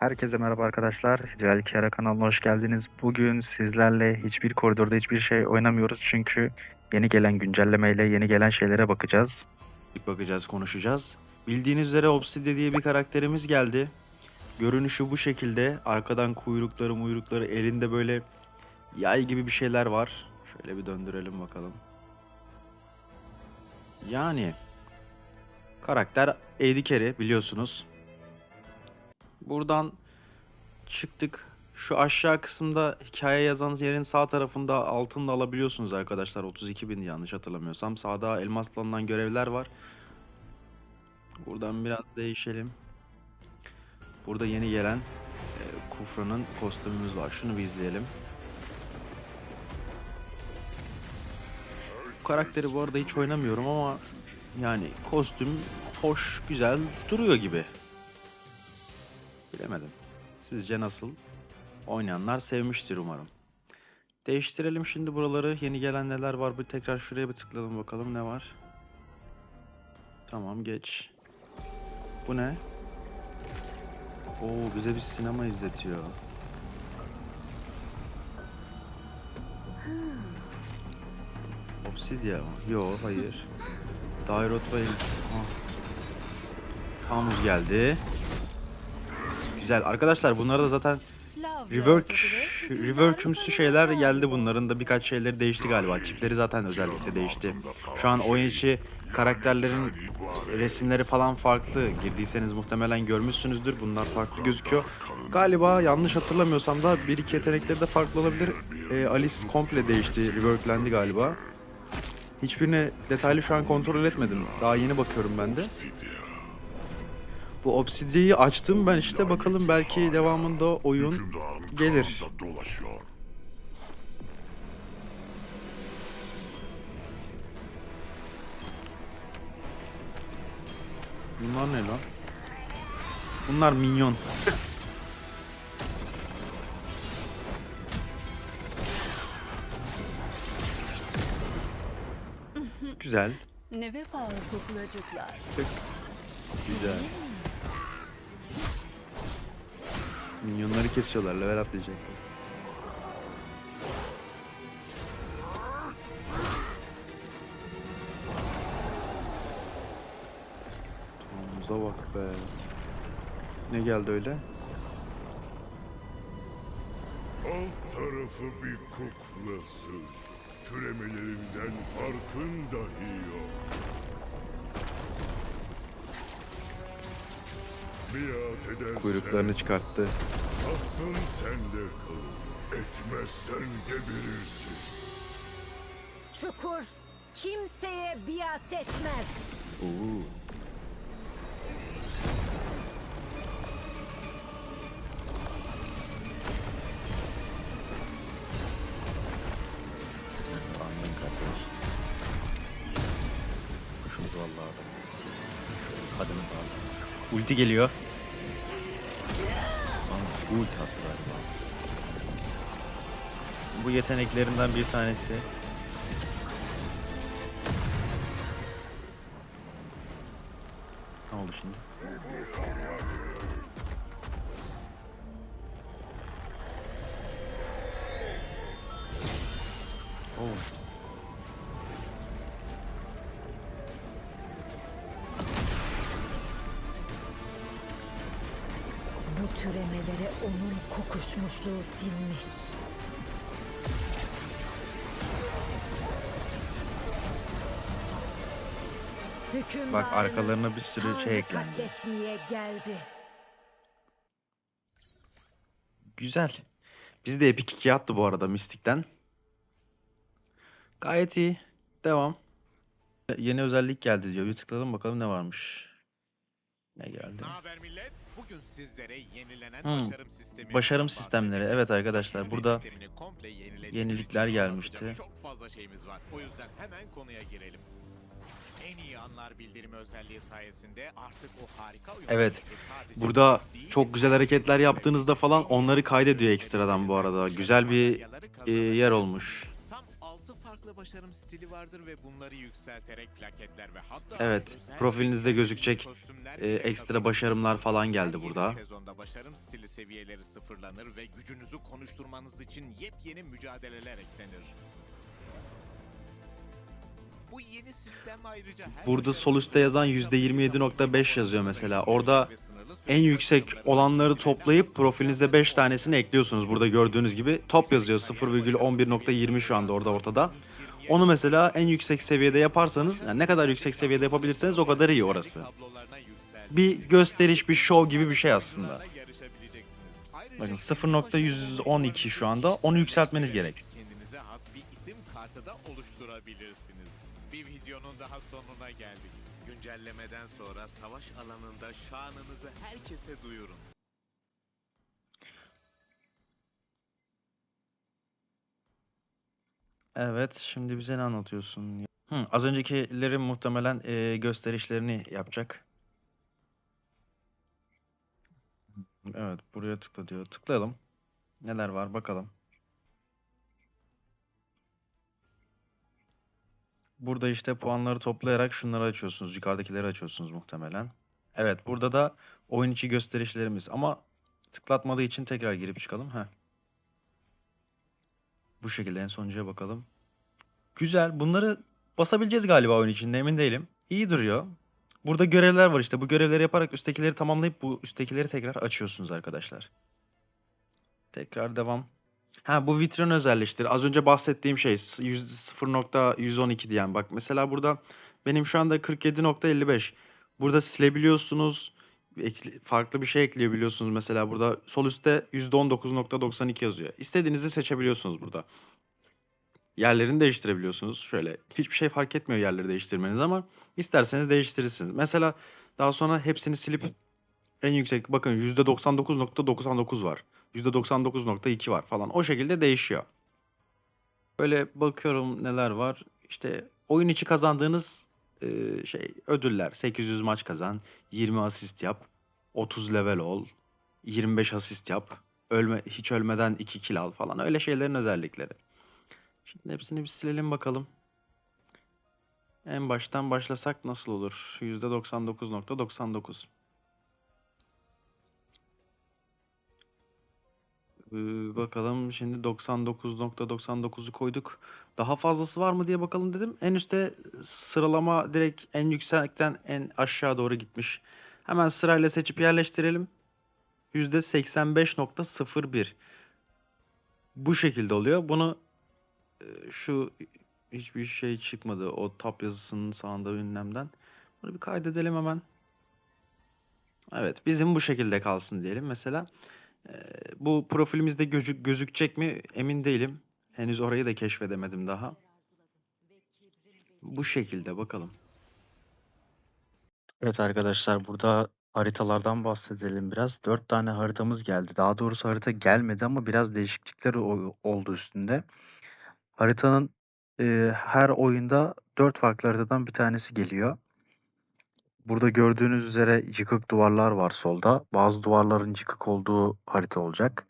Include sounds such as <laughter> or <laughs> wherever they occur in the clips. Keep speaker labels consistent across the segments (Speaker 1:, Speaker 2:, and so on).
Speaker 1: Herkese merhaba arkadaşlar. Celal Kara kanalına hoş geldiniz. Bugün sizlerle hiçbir koridorda hiçbir şey oynamıyoruz. Çünkü yeni gelen güncellemeyle yeni gelen şeylere bakacağız.
Speaker 2: bakacağız, konuşacağız. Bildiğiniz üzere Obsidia diye bir karakterimiz geldi. Görünüşü bu şekilde. Arkadan kuyrukları muyrukları elinde böyle yay gibi bir şeyler var. Şöyle bir döndürelim bakalım. Yani karakter Carry biliyorsunuz. Buradan çıktık. Şu aşağı kısımda hikaye yazan yerin sağ tarafında altında alabiliyorsunuz arkadaşlar. 32 bin yanlış hatırlamıyorsam. Sağda elmasla alınan görevler var. Buradan biraz değişelim. Burada yeni gelen e, Kufra'nın kostümümüz var. Şunu bir izleyelim. Bu karakteri bu arada hiç oynamıyorum ama yani kostüm hoş, güzel duruyor gibi. Bilemedim. Sizce nasıl? Oynayanlar sevmiştir umarım. Değiştirelim şimdi buraları. Yeni gelen neler var? Bir tekrar şuraya bir tıklayalım bakalım ne var. Tamam geç. Bu ne? Oo bize bir sinema izletiyor. Obsidia mı? Yo hayır. Dairot ve Tamus geldi. Güzel. Arkadaşlar bunları da zaten rework reworkümsü şeyler geldi bunların da birkaç şeyleri değişti galiba. Çipleri zaten özellikle değişti. Şu an oyun içi karakterlerin resimleri falan farklı. Girdiyseniz muhtemelen görmüşsünüzdür. Bunlar farklı gözüküyor. Galiba yanlış hatırlamıyorsam da bir iki yetenekleri de farklı olabilir. Ee, Alice komple değişti. Reworklendi galiba. Hiçbirini detaylı şu an kontrol etmedim. Daha yeni bakıyorum ben de. Bu Obsidia'yı açtım ben işte bakalım belki devamında oyun gelir. Bunlar ne lan? Bunlar minyon. <laughs> Güzel.
Speaker 3: Ne vefalı toplacıklar.
Speaker 2: Güzel. Minyonları kesiyorlar, level atlayacaklar. Tomuza bak be. Ne geldi öyle?
Speaker 4: Alt tarafı bir kuklasın. Türemelerinden farkın dahi yok.
Speaker 2: Kuyruklarını çıkarttı.
Speaker 4: tahtın sende kalır. Etmezsen geberirsin.
Speaker 5: Çukur kimseye biat etmez.
Speaker 2: Oo. Kuşumuz vallahi. Kadını da Ulti geliyor. Ulti attı. Bu yeteneklerinden bir tanesi.
Speaker 5: Bu türemelere onun kokuşmuşluğu sinmiş. Hükümdarımız
Speaker 2: Bak arkalarına bir sürü şey eklendi.
Speaker 5: katletmeye geldi.
Speaker 2: Güzel. Biz de Epic 2 attı bu arada Mystic'ten. Gayet iyi. Devam. Yeni özellik geldi diyor. Bir tıklayalım bakalım ne varmış. Ne geldi?
Speaker 6: Ne haber millet? Bugün sizlere yenilenen
Speaker 2: Hmm,
Speaker 6: başarım sistemi
Speaker 2: başarım sistemleri. Evet arkadaşlar, burada
Speaker 6: yenilikler
Speaker 2: gelmişti.
Speaker 6: Çok fazla şeyimiz var. O yüzden hemen konuya girelim. En iyi anlar bildirimi özelliği sayesinde artık o harika oyun
Speaker 2: Evet,
Speaker 6: sadece
Speaker 2: Burada
Speaker 6: siz değil,
Speaker 2: çok güzel hareketler yaptığınızda falan onları kaydediyor ekstradan bu arada. Güzel bir e, yer olmuş.
Speaker 6: Tam 6 farklı farklı başarım stili vardır ve bunları yükselterek plaketler ve hatta
Speaker 2: Evet, profilinizde gözükecek, e, ekstra başarımlar falan geldi burada.
Speaker 6: sezonda başarım stili seviyeleri sıfırlanır ve gücünüzü konuşturmanız için yepyeni mücadeleler eklenir. Bu yeni sistem ayrıca her
Speaker 2: Burada sol üstte yazan %27.5 yazıyor mesela. Orada En yüksek olanları toplayıp profilinize 5 tanesini ekliyorsunuz. Burada gördüğünüz gibi top yazıyor 0,11.20 şu anda orada ortada. Onu mesela en yüksek seviyede yaparsanız yani ne kadar yüksek seviyede yapabilirseniz o kadar iyi orası. Bir gösteriş, bir show gibi bir şey aslında. Bakın 0.112 şu anda onu yükseltmeniz gerek.
Speaker 6: Kendinize has bir isim kartı da oluşturabilirsiniz. Bir videonun daha sonuna geldik. Güncellemeden sonra savaş alanında şanınızı herkese duyurun.
Speaker 2: Evet, şimdi bize ne anlatıyorsun? Hı, az öncekilerin muhtemelen e, gösterişlerini yapacak. Evet, buraya tıkla diyor. Tıklayalım. Neler var bakalım. Burada işte puanları toplayarak şunları açıyorsunuz. Yukarıdakileri açıyorsunuz muhtemelen. Evet, burada da oyun içi gösterişlerimiz. Ama tıklatmadığı için tekrar girip çıkalım. Heh. Bu şekilde en sonuncuya bakalım. Güzel. Bunları basabileceğiz galiba oyun içinde emin değilim. İyi duruyor. Burada görevler var işte. Bu görevleri yaparak üsttekileri tamamlayıp bu üsttekileri tekrar açıyorsunuz arkadaşlar. Tekrar devam. Ha bu vitrin özelleştir. Az önce bahsettiğim şey yüz- 0.112 diyen. Bak mesela burada benim şu anda 47.55. Burada silebiliyorsunuz. Ekli- farklı bir şey ekleyebiliyorsunuz. Mesela burada sol üstte %19.92 yazıyor. İstediğinizi seçebiliyorsunuz burada. Yerlerini değiştirebiliyorsunuz. Şöyle hiçbir şey fark etmiyor yerleri değiştirmeniz ama isterseniz değiştirirsiniz. Mesela daha sonra hepsini silip en yüksek bakın %99.99 var. %99.2 var falan. O şekilde değişiyor. Böyle bakıyorum neler var. İşte oyun içi kazandığınız e, şey ödüller. 800 maç kazan, 20 asist yap, 30 level ol, 25 asist yap, ölme hiç ölmeden 2 kill al falan. Öyle şeylerin özellikleri. Şimdi hepsini bir silelim bakalım. En baştan başlasak nasıl olur? %99.99. Ee, bakalım şimdi 99.99'u koyduk. Daha fazlası var mı diye bakalım dedim. En üstte sıralama direkt en yüksekten en aşağı doğru gitmiş. Hemen sırayla seçip yerleştirelim. %85.01. Bu şekilde oluyor. Bunu e, şu hiçbir şey çıkmadı o tab yazısının sağında ünlemden. Bunu bir kaydedelim hemen. Evet bizim bu şekilde kalsın diyelim. Mesela bu profilimizde gözük, gözükecek mi emin değilim. Henüz orayı da keşfedemedim daha. Bu şekilde bakalım.
Speaker 1: Evet arkadaşlar burada haritalardan bahsedelim biraz. 4 tane haritamız geldi. Daha doğrusu harita gelmedi ama biraz değişiklikler oldu üstünde. Haritanın e, her oyunda 4 farklı haritadan bir tanesi geliyor. Burada gördüğünüz üzere yıkık duvarlar var solda. Bazı duvarların yıkık olduğu harita olacak.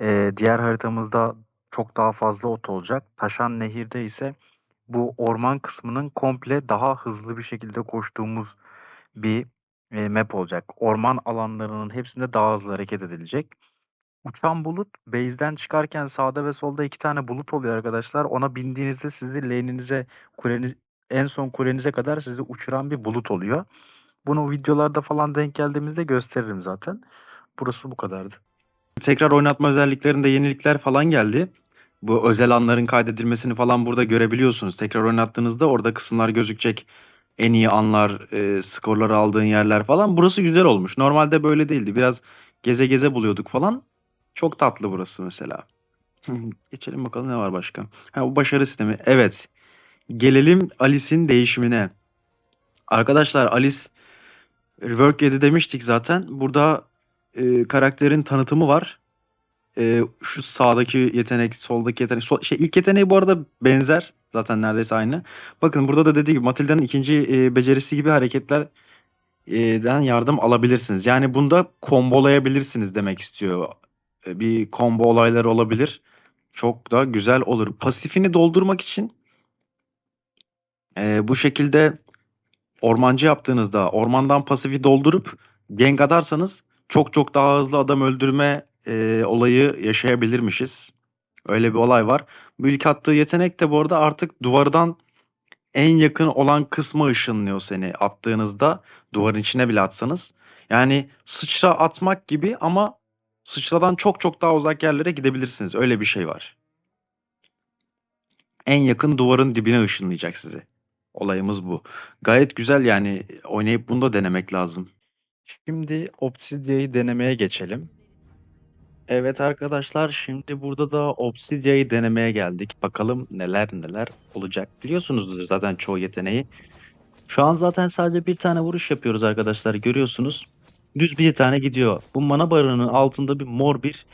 Speaker 1: E, diğer haritamızda çok daha fazla ot olacak. Taşan Nehir'de ise bu orman kısmının komple daha hızlı bir şekilde koştuğumuz bir e, map olacak. Orman alanlarının hepsinde daha hızlı hareket edilecek. Uçan bulut base'den çıkarken sağda ve solda iki tane bulut oluyor arkadaşlar. Ona bindiğinizde sizi lane'inize kuleniz en son kulenize kadar sizi uçuran bir bulut oluyor. Bunu videolarda falan denk geldiğimizde gösteririm zaten. Burası bu kadardı.
Speaker 2: Tekrar oynatma özelliklerinde yenilikler falan geldi. Bu özel anların kaydedilmesini falan burada görebiliyorsunuz. Tekrar oynattığınızda orada kısımlar gözükecek. En iyi anlar, e, skorları aldığın yerler falan. Burası güzel olmuş. Normalde böyle değildi. Biraz geze geze buluyorduk falan. Çok tatlı burası mesela. <laughs> Geçelim bakalım ne var başka. Ha bu başarı sistemi. Evet. Gelelim Alice'in değişimine. Arkadaşlar Alice Rework 7 demiştik zaten. Burada e, karakterin tanıtımı var. E, şu sağdaki yetenek, soldaki yetenek. Sol, şey, ilk yeteneği bu arada benzer. Zaten neredeyse aynı. Bakın burada da dediği gibi Matilda'nın ikinci e, becerisi gibi hareketler e, den yardım alabilirsiniz. Yani bunda kombolayabilirsiniz demek istiyor. E, bir combo olayları olabilir. Çok da güzel olur. Pasifini doldurmak için
Speaker 7: Ee, bu şekilde ormancı yaptığınızda ormandan pasifi doldurup gank atarsanız çok çok daha hızlı adam öldürme e, olayı yaşayabilirmişiz. Öyle bir olay var. Bu ilk attığı yetenek de bu arada artık duvardan en yakın olan kısma ışınlıyor seni attığınızda duvarın içine bile atsanız. Yani sıçra atmak gibi ama sıçradan çok çok daha uzak yerlere gidebilirsiniz. Öyle bir şey var. En yakın duvarın dibine ışınlayacak sizi. Olayımız bu. Gayet güzel yani oynayıp bunu da denemek lazım.
Speaker 2: Şimdi Obsidia'yı denemeye geçelim. Evet arkadaşlar şimdi burada da Obsidia'yı denemeye geldik. Bakalım neler neler olacak. Biliyorsunuzdur zaten çoğu yeteneği. Şu an zaten sadece bir tane vuruş yapıyoruz arkadaşlar görüyorsunuz. Düz bir tane gidiyor. Bu mana barının altında bir mor bir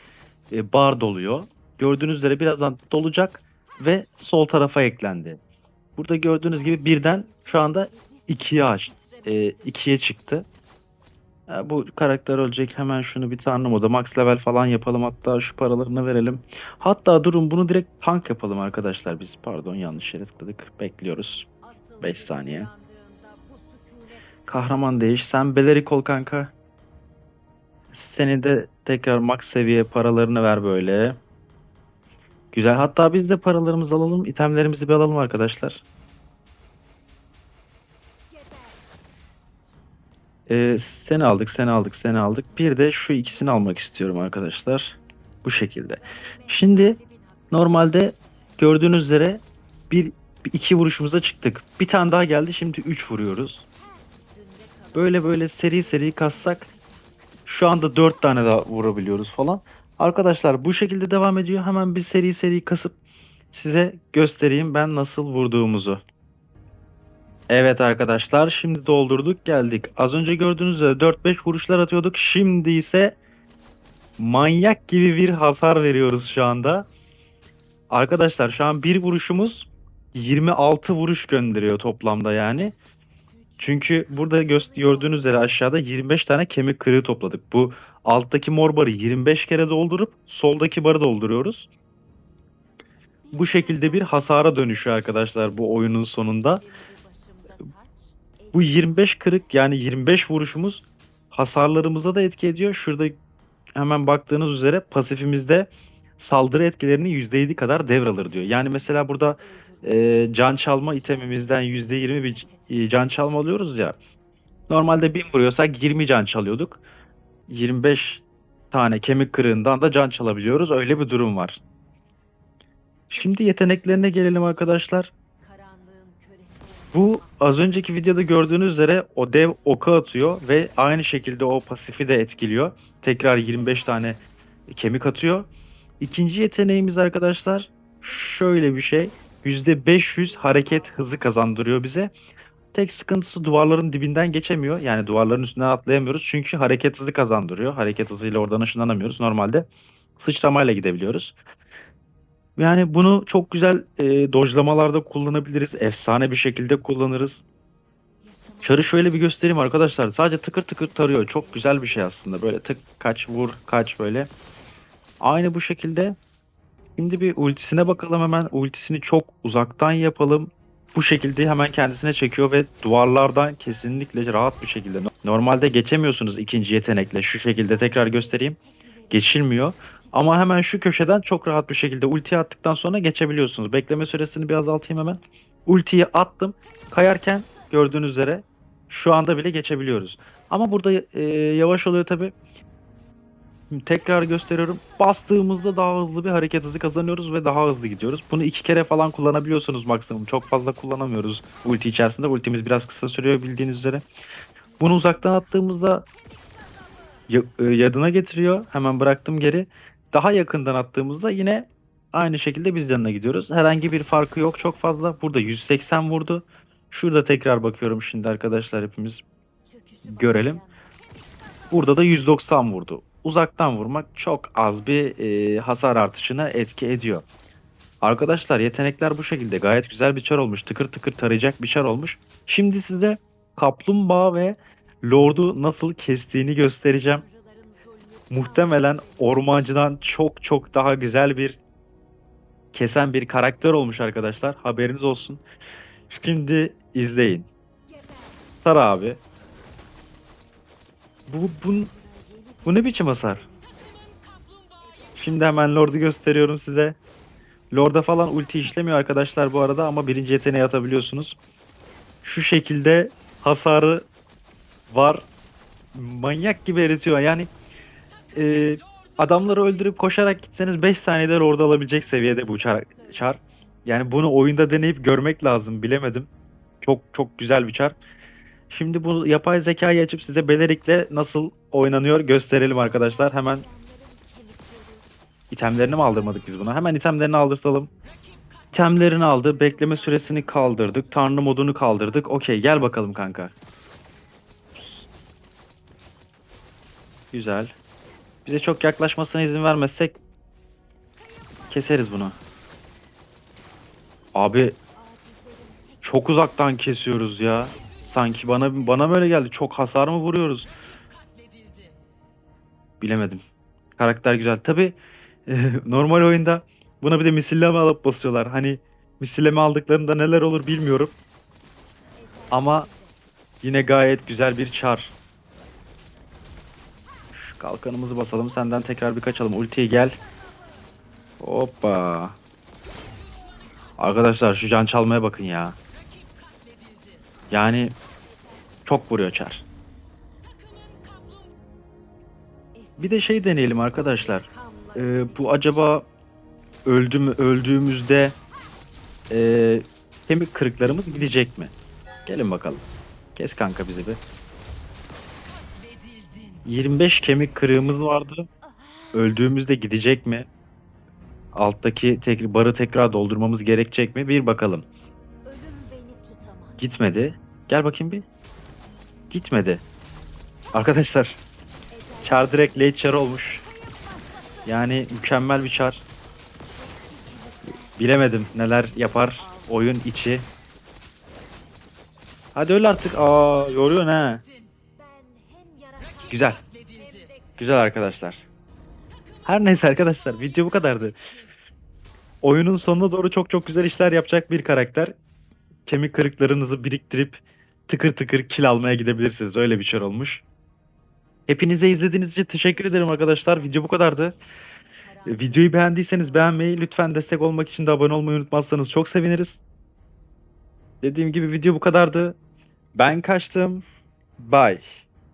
Speaker 2: e, bar doluyor. Gördüğünüz üzere birazdan dolacak ve sol tarafa eklendi. Burada gördüğünüz gibi birden şu anda ikiye aç, e, ikiye çıktı. Ya bu karakter ölecek. Hemen şunu bir tane moda max level falan yapalım. Hatta şu paralarını verelim. Hatta durun bunu direkt tank yapalım arkadaşlar biz. Pardon yanlış yere tıkladık. Bekliyoruz. 5 saniye. Kahraman değiş. Sen Belerik ol kanka. Seni de tekrar max seviye paralarını ver böyle. Güzel. Hatta biz de paralarımızı alalım. itemlerimizi bir alalım arkadaşlar. Ee, seni aldık, seni aldık, seni aldık. Bir de şu ikisini almak istiyorum arkadaşlar. Bu şekilde. Şimdi normalde gördüğünüz üzere bir, iki vuruşumuza çıktık. Bir tane daha geldi. Şimdi üç vuruyoruz. Böyle böyle seri seri kassak şu anda dört tane daha vurabiliyoruz falan. Arkadaşlar bu şekilde devam ediyor. Hemen bir seri seri kasıp size göstereyim ben nasıl vurduğumuzu. Evet arkadaşlar şimdi doldurduk geldik. Az önce gördüğünüz üzere 4-5 vuruşlar atıyorduk. Şimdi ise manyak gibi bir hasar veriyoruz şu anda. Arkadaşlar şu an bir vuruşumuz 26 vuruş gönderiyor toplamda yani. Çünkü burada gö- gördüğünüz üzere aşağıda 25 tane kemik kırığı topladık. Bu alttaki mor barı 25 kere doldurup soldaki barı dolduruyoruz. Bu şekilde bir hasara dönüşüyor arkadaşlar bu oyunun sonunda. Bu 25 kırık yani 25 vuruşumuz hasarlarımıza da etki ediyor. Şurada hemen baktığınız üzere pasifimizde saldırı etkilerini %7 kadar devralır diyor. Yani mesela burada e, can çalma itemimizden %20 bir e, can çalma alıyoruz ya. Normalde 1000 vuruyorsak 20 can çalıyorduk. 25 tane kemik kırığından da can çalabiliyoruz. Öyle bir durum var. Şimdi yeteneklerine gelelim arkadaşlar. Bu az önceki videoda gördüğünüz üzere o dev oku atıyor ve aynı şekilde o pasifi de etkiliyor. Tekrar 25 tane kemik atıyor. İkinci yeteneğimiz arkadaşlar şöyle bir şey. %500 hareket hızı kazandırıyor bize. Tek sıkıntısı duvarların dibinden geçemiyor. Yani duvarların üstünden atlayamıyoruz. Çünkü hareket hızı kazandırıyor. Hareket hızıyla oradan ışınlanamıyoruz. Normalde sıçramayla gidebiliyoruz. Yani bunu çok güzel e, dojlamalarda kullanabiliriz. Efsane bir şekilde kullanırız. Çarı şöyle bir göstereyim arkadaşlar. Sadece tıkır tıkır tarıyor. Çok güzel bir şey aslında. Böyle tık kaç vur kaç böyle. Aynı bu şekilde. Şimdi bir ultisine bakalım hemen. Ultisini çok uzaktan yapalım. Bu şekilde hemen kendisine çekiyor ve duvarlardan kesinlikle rahat bir şekilde. Normalde geçemiyorsunuz ikinci yetenekle. Şu şekilde tekrar göstereyim. Geçilmiyor. Ama hemen şu köşeden çok rahat bir şekilde ulti attıktan sonra geçebiliyorsunuz. Bekleme süresini bir azaltayım hemen. Ultiyi attım. Kayarken gördüğünüz üzere şu anda bile geçebiliyoruz. Ama burada e, yavaş oluyor tabi. Tekrar gösteriyorum. Bastığımızda daha hızlı bir hareket hızı kazanıyoruz ve daha hızlı gidiyoruz. Bunu iki kere falan kullanabiliyorsunuz maksimum. Çok fazla kullanamıyoruz ulti içerisinde. Ultimiz biraz kısa sürüyor bildiğiniz üzere. Bunu uzaktan attığımızda e, yadına getiriyor. Hemen bıraktım geri. Daha yakından attığımızda yine aynı şekilde biz yanına gidiyoruz. Herhangi bir farkı yok çok fazla. Burada 180 vurdu. Şurada tekrar bakıyorum şimdi arkadaşlar hepimiz görelim. Burada da 190 vurdu. Uzaktan vurmak çok az bir e, hasar artışına etki ediyor. Arkadaşlar yetenekler bu şekilde gayet güzel bir çar olmuş. Tıkır tıkır tarayacak bir çar olmuş. Şimdi size kaplumbağa ve lordu nasıl kestiğini göstereceğim. Muhtemelen ormancıdan çok çok daha güzel bir kesen bir karakter olmuş arkadaşlar. Haberiniz olsun. Şimdi izleyin. Sar abi. Bu, bu, bu ne biçim hasar? Şimdi hemen Lord'u gösteriyorum size. Lord'a falan ulti işlemiyor arkadaşlar bu arada ama birinci yeteneği atabiliyorsunuz. Şu şekilde hasarı var. Manyak gibi eritiyor. Yani e, adamları öldürüp koşarak gitseniz 5 saniyede Lord'u alabilecek seviyede bu çar. çar. Yani bunu oyunda deneyip görmek lazım. Bilemedim. Çok çok güzel bir çar. Şimdi bu yapay zekayı açıp size Belerik'le nasıl oynanıyor gösterelim arkadaşlar. Hemen itemlerini mi aldırmadık biz buna? Hemen itemlerini aldırtalım. İtemlerini aldı. Bekleme süresini kaldırdık. Tanrı modunu kaldırdık. Okey gel bakalım kanka. Güzel. Bize çok yaklaşmasına izin vermezsek keseriz bunu. Abi çok uzaktan kesiyoruz ya. Sanki bana bana böyle geldi. Çok hasar mı vuruyoruz? Bilemedim. Karakter güzel. Tabi <laughs> normal oyunda buna bir de misilleme alıp basıyorlar. Hani misilleme aldıklarında neler olur bilmiyorum. Ama yine gayet güzel bir çar. Şu kalkanımızı basalım. Senden tekrar bir kaçalım. Ultiye gel. Hoppa. Arkadaşlar şu can çalmaya bakın ya. Yani çok vuruyor çar. Bir de şey deneyelim arkadaşlar. Ee, bu acaba öldü mü, öldüğümüzde ee, kemik kırıklarımız gidecek mi? Gelin bakalım. Kes kanka bizi bir. 25 kemik kırığımız vardı. Öldüğümüzde gidecek mi? Alttaki tek, barı tekrar doldurmamız gerekecek mi? Bir bakalım. Gitmedi. Gel bakayım bir. Gitmedi. Arkadaşlar çar direkt late çar olmuş. Yani mükemmel bir çar. Bilemedim neler yapar oyun içi. Hadi öl artık. Aa yoruyor ne? Güzel. Güzel arkadaşlar. Her neyse arkadaşlar video bu kadardı. Oyunun sonuna doğru çok çok güzel işler yapacak bir karakter. Kemik kırıklarınızı biriktirip tıkır tıkır kill almaya gidebilirsiniz. Öyle bir şey olmuş. Hepinize izlediğiniz için teşekkür ederim arkadaşlar. Video bu kadardı. E, Videoyu beğendiyseniz beğenmeyi, lütfen destek olmak için de abone olmayı unutmazsanız çok seviniriz. Dediğim gibi video bu kadardı. Ben kaçtım. Bye.